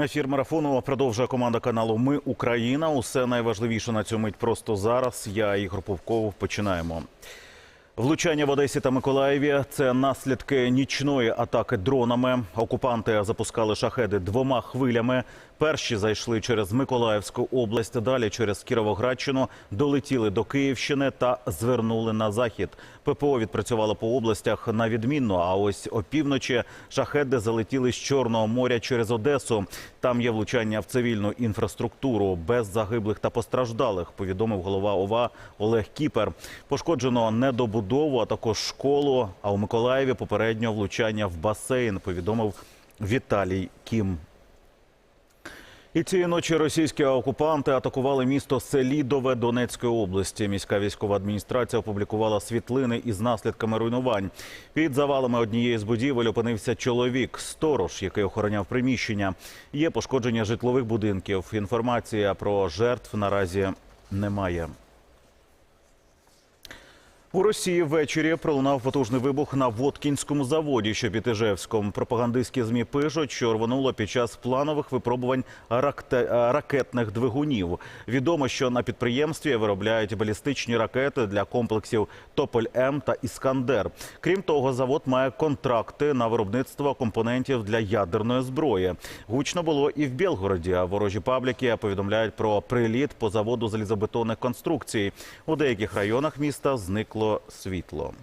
Ефір марафону продовжує команда каналу Ми Україна. Усе найважливіше на цю мить просто зараз. Я Ігор Повков. Починаємо. Влучання в Одесі та Миколаєві це наслідки нічної атаки дронами. Окупанти запускали шахеди двома хвилями. Перші зайшли через Миколаївську область, далі через Кіровоградщину, долетіли до Київщини та звернули на захід. ППО відпрацювало по областях на відмінно. А ось опівночі шахеди залетіли з Чорного моря через Одесу. Там є влучання в цивільну інфраструктуру без загиблих та постраждалих. Повідомив голова ОВА Олег Кіпер. Пошкоджено недобудову, а також школу. А у Миколаєві попередньо влучання в басейн. Повідомив Віталій Кім. І цієї ночі російські окупанти атакували місто Селідове Донецької області. Міська військова адміністрація опублікувала світлини із наслідками руйнувань. Під завалами однієї з будівель опинився чоловік, сторож, який охороняв приміщення. Є пошкодження житлових будинків. Інформація про жертв наразі немає. У Росії ввечері пролунав потужний вибух на Воткінському заводі, що під Іжевськом. Пропагандистські змі пишуть, що рвануло під час планових випробувань ракте- ракетних двигунів. Відомо, що на підприємстві виробляють балістичні ракети для комплексів Тополь М та Іскандер. Крім того, завод має контракти на виробництво компонентів для ядерної зброї. Гучно було і в Білгороді. Ворожі пабліки повідомляють про приліт по заводу залізобетонних конструкцій. У деяких районах міста зникло світло.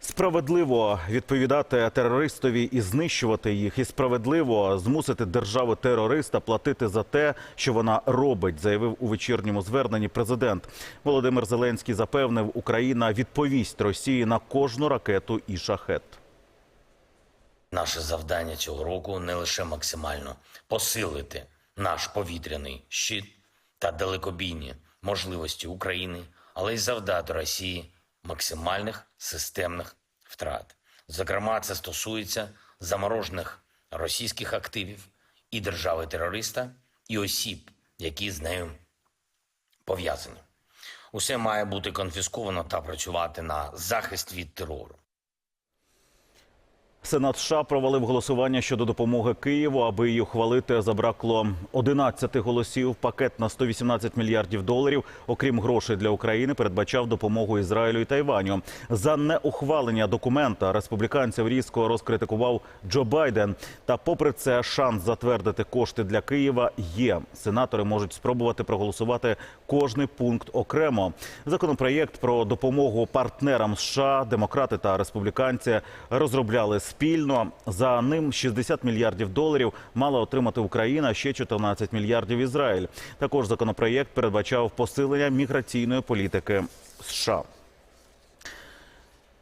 Справедливо відповідати терористові і знищувати їх, і справедливо змусити державу терориста платити за те, що вона робить, заявив у вечірньому зверненні президент. Володимир Зеленський запевнив, Україна відповість Росії на кожну ракету і шахет. Наше завдання цього року не лише максимально посилити наш повітряний щит та далекобійні можливості України, але й завдати Росії максимальних системних втрат. Зокрема, це стосується заморожених російських активів і держави-терориста, і осіб, які з нею пов'язані. Усе має бути конфісковано та працювати на захист від терору. Сенат США провалив голосування щодо допомоги Києву. Аби її ухвалити, забракло 11 голосів. Пакет на 118 мільярдів доларів, окрім грошей для України, передбачав допомогу Ізраїлю і Тайваню. За неухвалення документа республіканців різко розкритикував Джо Байден. Та, попри це, шанс затвердити кошти для Києва є. Сенатори можуть спробувати проголосувати кожний пункт окремо. Законопроєкт про допомогу партнерам США, демократи та республіканці розробляли спільно. За ним 60 мільярдів доларів мала отримати Україна, ще 14 мільярдів Ізраїль. Також законопроєкт передбачав посилення міграційної політики США.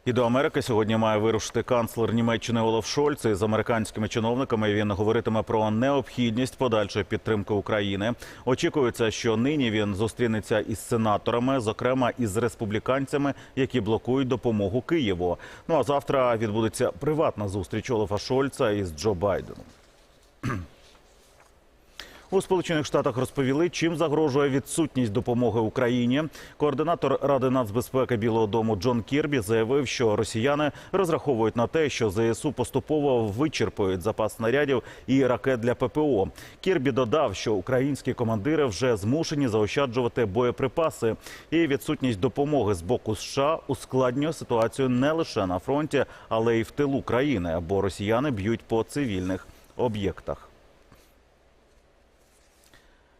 І до Америки сьогодні має вирушити канцлер Німеччини Олаф Шольц. З американськими чиновниками він говоритиме про необхідність подальшої підтримки України. Очікується, що нині він зустрінеться із сенаторами, зокрема із республіканцями, які блокують допомогу Києву. Ну а завтра відбудеться приватна зустріч Олафа Шольца із Джо Байденом. У Сполучених Штатах розповіли, чим загрожує відсутність допомоги Україні. Координатор Ради нацбезпеки Білого Дому Джон Кірбі заявив, що росіяни розраховують на те, що ЗСУ поступово вичерпують запас снарядів і ракет для ППО. Кірбі додав, що українські командири вже змушені заощаджувати боєприпаси, і відсутність допомоги з боку США ускладнює ситуацію не лише на фронті, але й в тилу країни, бо росіяни б'ють по цивільних об'єктах.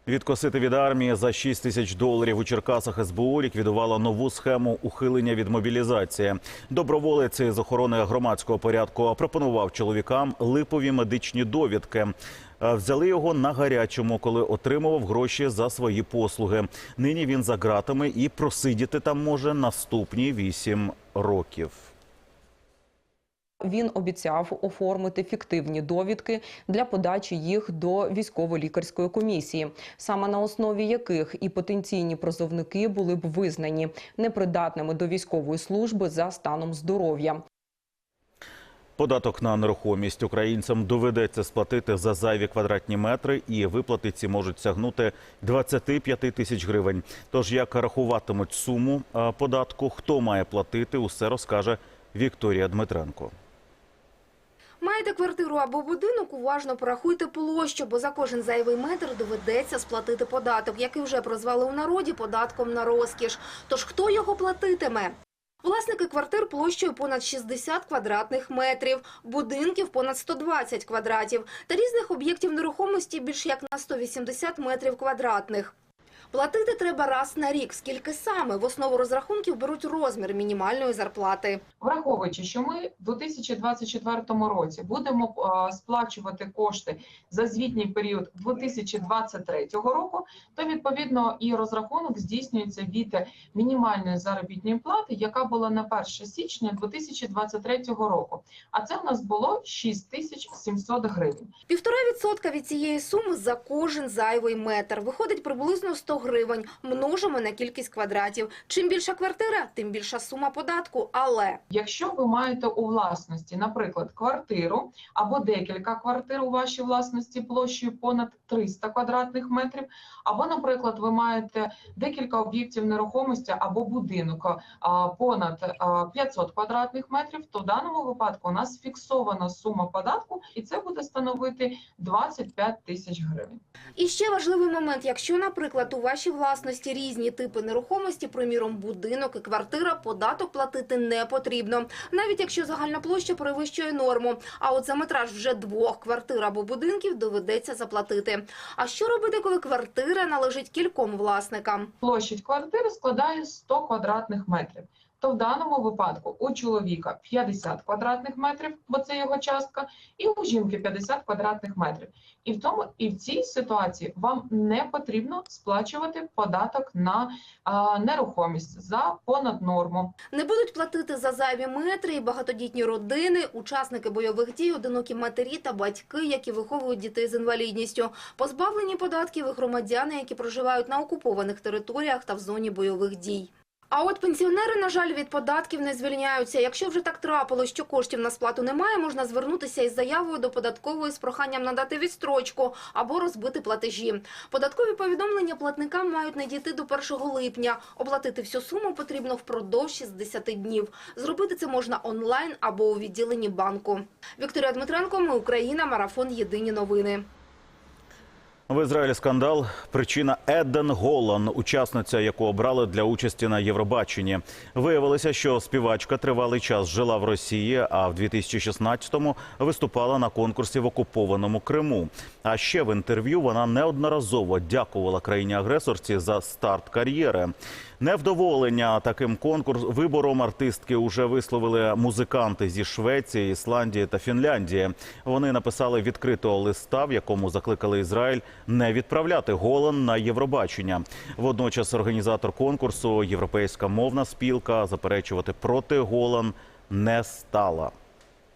Відкосити від армії за 6 тисяч доларів у Черкасах СБУ ліквідувала нову схему ухилення від мобілізації. Доброволець з охорони громадського порядку пропонував чоловікам липові медичні довідки. Взяли його на гарячому, коли отримував гроші за свої послуги. Нині він за ґратами і просидіти там може наступні 8 років. Він обіцяв оформити фіктивні довідки для подачі їх до військово-лікарської комісії, саме на основі яких і потенційні призовники були б визнані непридатними до військової служби за станом здоров'я. Податок на нерухомість українцям доведеться сплатити за зайві квадратні метри, і виплати ці можуть сягнути 25 тисяч гривень. Тож як рахуватимуть суму е, податку, хто має платити, усе розкаже Вікторія Дмитренко. Маєте квартиру або будинок, уважно порахуйте площу, бо за кожен зайвий метр доведеться сплатити податок, який вже прозвали у народі податком на розкіш. Тож хто його платитиме? Власники квартир площею понад 60 квадратних метрів, будинків понад 120 квадратів та різних об'єктів нерухомості більш як на 180 метрів квадратних. Платити треба раз на рік. Скільки саме в основу розрахунків беруть розмір мінімальної зарплати. Враховуючи, що ми в 2024 році будемо сплачувати кошти за звітній період 2023 року, то відповідно і розрахунок здійснюється від мінімальної заробітної плати, яка була на 1 січня 2023 року. А це у нас було 6700 гривень. Півтора відсотка від цієї суми за кожен зайвий метр. Виходить приблизно 100 гривень. Множимо на кількість квадратів. Чим більша квартира, тим більша сума податку. Але Якщо ви маєте у власності, наприклад, квартиру або декілька квартир у вашій власності площею понад 300 квадратних метрів, або, наприклад, ви маєте декілька об'єктів нерухомості або будинок понад а, 500 квадратних метрів, то в даному випадку у нас фіксована сума податку, і це буде становити 25 тисяч гривень. І ще важливий момент, якщо, наприклад, у вашій власності різні типи нерухомості, приміром, будинок і квартира, податок платити не потрібно, навіть якщо загальна площа перевищує норму. А от за метраж вже двох квартир або будинків доведеться заплатити. А що робити, коли квартира належить кільком власникам? Площадь квартири складає 100 квадратних метрів. То в даному випадку у чоловіка 50 квадратних метрів, бо це його частка, і у жінки 50 квадратних метрів. І в тому і в цій ситуації вам не потрібно сплачувати податок на а, нерухомість за понад норму. Не будуть платити за зайві метри і багатодітні родини, учасники бойових дій, одинокі матері та батьки, які виховують дітей з інвалідністю, позбавлені податків і громадяни, які проживають на окупованих територіях та в зоні бойових дій. А от пенсіонери, на жаль, від податків не звільняються. Якщо вже так трапилось, що коштів на сплату немає, можна звернутися із заявою до податкової з проханням надати відстрочку або розбити платежі. Податкові повідомлення платникам мають надійти до 1 липня. Оплатити всю суму потрібно впродовж 60 днів. Зробити це можна онлайн або у відділенні банку. Вікторія Дмитренко, ми Україна, марафон Єдині новини. В Ізраїлі скандал. Причина Еден Голан, учасниця, яку обрали для участі на Євробаченні. Виявилося, що співачка тривалий час жила в Росії, а в 2016-му виступала на конкурсі в окупованому Криму. А ще в інтерв'ю вона неодноразово дякувала країні-агресорці за старт кар'єри. Невдоволення таким конкурс вибором артистки уже висловили музиканти зі Швеції, Ісландії та Фінляндії. Вони написали відкритого листа, в якому закликали Ізраїль не відправляти Голан на Євробачення. Водночас організатор конкурсу Європейська мовна спілка заперечувати проти Голан не стала.